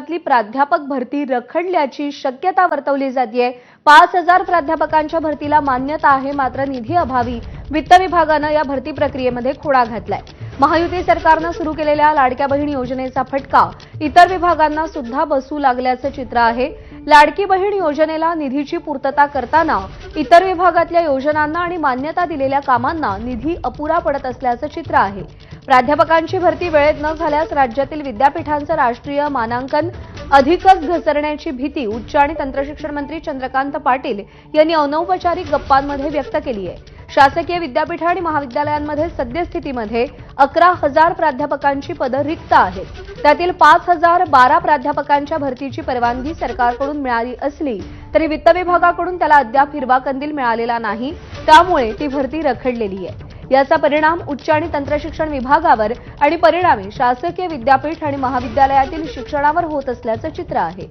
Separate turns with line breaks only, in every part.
राज्यातली प्राध्यापक भरती रखडल्याची शक्यता वर्तवली जाते पाच हजार प्राध्यापकांच्या भरतीला मान्यता आहे मात्र निधी अभावी. वित्त विभागानं या भरती प्रक्रियेमध्ये खोडा घातलाय. महायुती सरकारनं सुरू केलेल्या लाडक्या बहीण योजनेचा फटका इतर विभागांना सुद्धा बसू लागल्याचं चित्र आहे. लाडकी बहीण योजनेला निधीची पूर्तता करताना इतर विभागातल्या योजनांना आणि मान्यता दिलेल्या कामांना निधी अपुरा पडत असल्याचं चित्र आहे. प्राध्यापकांची भरती वेळेत न झाल्यास राज्यातील विद्यापीठांचं राष्ट्रीय मानांकन अधिकच घसरण्याची भीती उच्च आणि तंत्रशिक्षण मंत्री चंद्रकांत पाटील यांनी अनौपचारिक गप्पांमध्ये व्यक्त केली आहे. शासकीय विद्यापीठ आणि महाविद्यालयांमध्ये सद्यस्थितीमध्ये अकरा हजार प्राध्यापकांची पदं रिक्त आहेत. त्यातील पाच हजार बारा प्राध्यापकांच्या भरतीची परवानगी सरकारकडून मिळाली असली तरी वित्त विभागाकडून त्याला अद्याप हिरवा कंदील मिळालेला नाही. त्यामुळे ती भरती रखडलेली आहे. याचा परिणाम उच्च आणि तंत्रशिक्षण विभागावर आणि परिणामी शासकीय विद्यापीठ आणि महाविद्यालयातील शिक्षणावर होत असल्याचं चित्र आहे.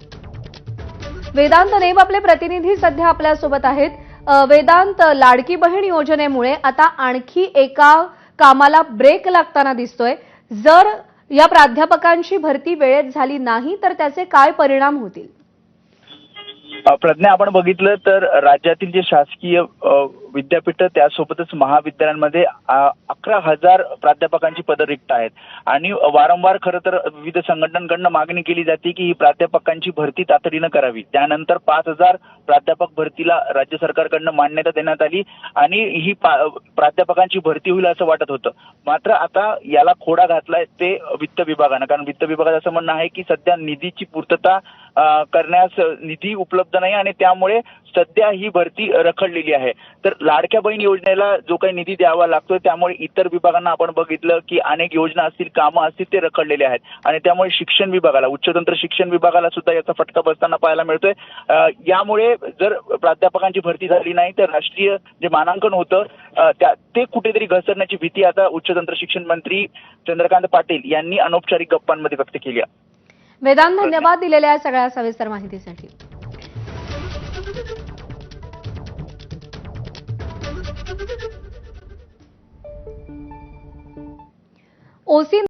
वेदांत नेम आपले प्रतिनिधी सध्या आपल्यासोबत आहेत. वेदांत लाडकी बहीण योजनेमुळे आता आणखी एका कामाला ब्रेक लागताना दिसतोय. जर या प्राध्यापकांची भरती वेळेत झाली नाही तर त्याचे काय परिणाम होतील?
प्रज्ञा आपण बघितलं तर राज्यातील जे शासकीय विद्यापीठ त्यासोबतच महाविद्यालयांमध्ये अकरा हजार प्राध्यापकांची पदं रिक्त आहेत. आणि वारंवार खरं तर विविध संघटनांकडनं मागणी केली जाते की ही प्राध्यापकांची भरती तातडीनं करावी. त्यानंतर पाच हजार प्राध्यापक भरतीला राज्य सरकारकडनं मान्यता देण्यात आली आणि ही पा- प्राध्यापकांची भरती होईल असं वाटत होतं. मात्र आता याला खोडा घातलाय ते वित्त विभागानं. कारण वित्त विभागाचं असं म्हणणं आहे की सध्या निधीची पूर्तता करण्यास निधी उपलब्ध नाही आणि त्यामुळे सध्या ही भरती रखडलेली आहे. तर लाडक्या बहीण योजनेला जो काही निधी द्यावा लागतोय त्यामुळे इतर विभागांना आपण बघितलं की अनेक योजना असतील कामं असतील ते रखडलेले आहेत. आणि त्यामुळे शिक्षण विभागाला उच्चतंत्र शिक्षण विभागाला सुद्धा याचा फटका बसताना पाहायला मिळतोय. यामुळे जर प्राध्यापकांची भरती झाली नाही तर राष्ट्रीय जे मानांकन होतं त्या ते कुठेतरी घसरण्याची भीती आता उच्चतंत्र शिक्षण मंत्री चंद्रकांत पाटील यांनी अनौपचारिक गप्पांमध्ये व्यक्त केली
वेदांत धन्यवाद दिलेल्या सगळ्या सविस्तर माहितीसाठी. OC